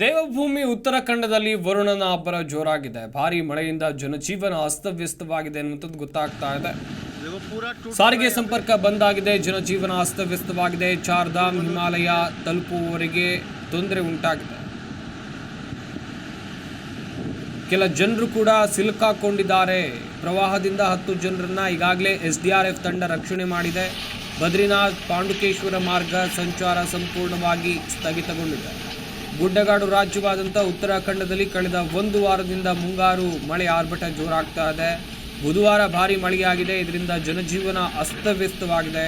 ದೇವಭೂಮಿ ಉತ್ತರಾಖಂಡದಲ್ಲಿ ವರುಣನ ಅಬ್ಬರ ಜೋರಾಗಿದೆ. ಭಾರಿ ಮಳೆಯಿಂದ ಜನಜೀವನ ಅಸ್ತವ್ಯಸ್ತವಾಗಿದೆ ಅನ್ನುವಂಥದ್ದು ಗೊತ್ತಾಗ್ತಾ ಇದೆ. ಸಾರಿಗೆ ಸಂಪರ್ಕ ಬಂದ್ ಆಗಿದೆ, ಜನಜೀವನ ಅಸ್ತವ್ಯಸ್ತವಾಗಿದೆ. ಚಾರ್ಧಾಮ್ ಹಿಮಾಲಯ ತಲುಪುವವರಿಗೆ ತೊಂದರೆ ಉಂಟಾಗಿದೆ. ಕೆಲ ಜನರು ಕೂಡ ಸಿಲುಕಾಕೊಂಡಿದ್ದಾರೆ ಪ್ರವಾಹದಿಂದ ಹತ್ತು ಜನರನ್ನ ಈಗಾಗಲೇ ಎಸ್ ಡಿ ಆರ್ ಎಫ್ ತಂಡ ರಕ್ಷಣೆ ಮಾಡಿದೆ. ಬದ್ರಿನಾಥ್, ಪಾಂಡುಕೇಶ್ವರ ಮಾರ್ಗ ಸಂಚಾರ ಸಂಪೂರ್ಣವಾಗಿ ಸ್ಥಗಿತಗೊಂಡಿದೆ. ಗುಡ್ಡಗಾಡು ರಾಜ್ಯವಾದಂಥ ಉತ್ತರಾಖಂಡದಲ್ಲಿ ಕಳೆದ ಒಂದು ವಾರದಿಂದ ಮುಂಗಾರು ಮಳೆ ಆರ್ಭಟ ಜೋರಾಗ್ತಾ ಇದೆ. ಬುಧವಾರ ಭಾರಿ ಮಳೆಯಾಗಿದೆ. ಇದರಿಂದ ಜನಜೀವನ ಅಸ್ತವ್ಯಸ್ತವಾಗಿದೆ.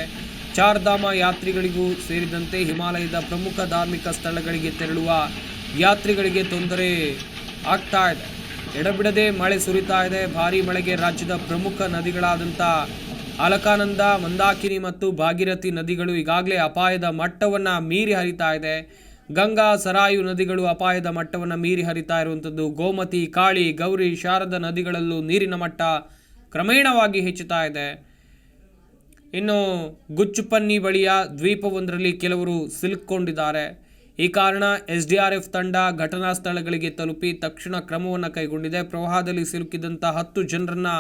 ಚಾರ್ಧಾಮ ಯಾತ್ರಿಗಳಿಗೂ ಸೇರಿದಂತೆ ಹಿಮಾಲಯದ ಪ್ರಮುಖ ಧಾರ್ಮಿಕ ಸ್ಥಳಗಳಿಗೆ ತೆರಳುವ ಯಾತ್ರಿಗಳಿಗೆ ತೊಂದರೆ ಆಗ್ತಾ ಇದೆ. ಎಡಬಿಡದೆ ಮಳೆ ಸುರಿತಾ ಇದೆ. ಭಾರಿ ಮಳೆಗೆ ರಾಜ್ಯದ ಪ್ರಮುಖ ನದಿಗಳಾದಂಥ ಅಲಕಾನಂದ, ಮಂದಾಕಿನಿ ಮತ್ತು ಭಾಗೀರಥಿ ನದಿಗಳು ಈಗಾಗಲೇ ಅಪಾಯದ ಮಟ್ಟವನ್ನು ಮೀರಿ ಹರಿತಾ ಇದೆ. ಗಂಗಾ ಸರಾಯು ನದಿಗಳು ಅಪಾಯದ ಮಟ್ಟವನ್ನು ಮೀರಿ ಹರಿತಾ ಇರುವಂಥದ್ದು. ಗೋಮತಿ, ಕಾಳಿ, ಗೌರಿ, ಶಾರದ ನದಿಗಳಲ್ಲೂ ನೀರಿನ ಮಟ್ಟ ಕ್ರಮೇಣವಾಗಿ ಹೆಚ್ಚುತ್ತಾ ಇದೆ. ಇನ್ನು ಗುಚ್ಚುಪನ್ನಿ ಬಳಿಯ ದ್ವೀಪವೊಂದರಲ್ಲಿ ಕೆಲವರು ಸಿಲುಕೊಂಡಿದ್ದಾರೆ ಈ ಕಾರಣ ಎಸ್ ಡಿ ಆರ್ ಎಫ್ ತಂಡ ಘಟನಾ ಸ್ಥಳಗಳಿಗೆ ತಲುಪಿ ತಕ್ಷಣ ಕ್ರಮವನ್ನು ಕೈಗೊಂಡಿದೆ. ಪ್ರವಾಹದಲ್ಲಿ ಸಿಲುಕಿದಂಥ ಹತ್ತು ಜನರನ್ನು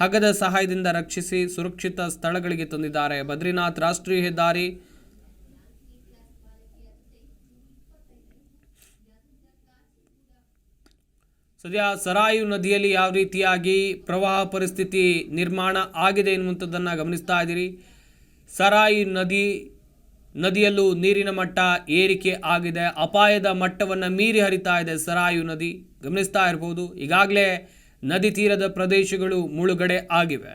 ಹಗದ ಸಹಾಯದಿಂದ ರಕ್ಷಿಸಿ ಸುರಕ್ಷಿತ ಸ್ಥಳಗಳಿಗೆ ತಂದಿದ್ದಾರೆ. ಬದ್ರಿನಾಥ್ ರಾಷ್ಟ್ರೀಯ ಹೆದ್ದಾರಿ ಸದ್ಯ ಸರಾಯು ನದಿಯಲ್ಲಿ ಯಾವ ರೀತಿಯಾಗಿ ಪ್ರವಾಹ ಪರಿಸ್ಥಿತಿ ನಿರ್ಮಾಣ ಆಗಿದೆ ಎನ್ನುವಂಥದ್ದನ್ನು ಗಮನಿಸ್ತಾ ಇದ್ದೀರಿ. ಸರಾಯು ನದಿ, ನದಿಯಲ್ಲೂ ನೀರಿನ ಮಟ್ಟ ಏರಿಕೆ ಆಗಿದೆ, ಅಪಾಯದ ಮಟ್ಟವನ್ನು ಮೀರಿ ಹರಿತಾ ಇದೆ ಸರಾಯು ನದಿ. ಗಮನಿಸ್ತಾ ಇರ್ಬೋದು, ಈಗಾಗಲೇ ನದಿ ತೀರದ ಪ್ರದೇಶಗಳು ಮುಳುಗಡೆ ಆಗಿವೆ.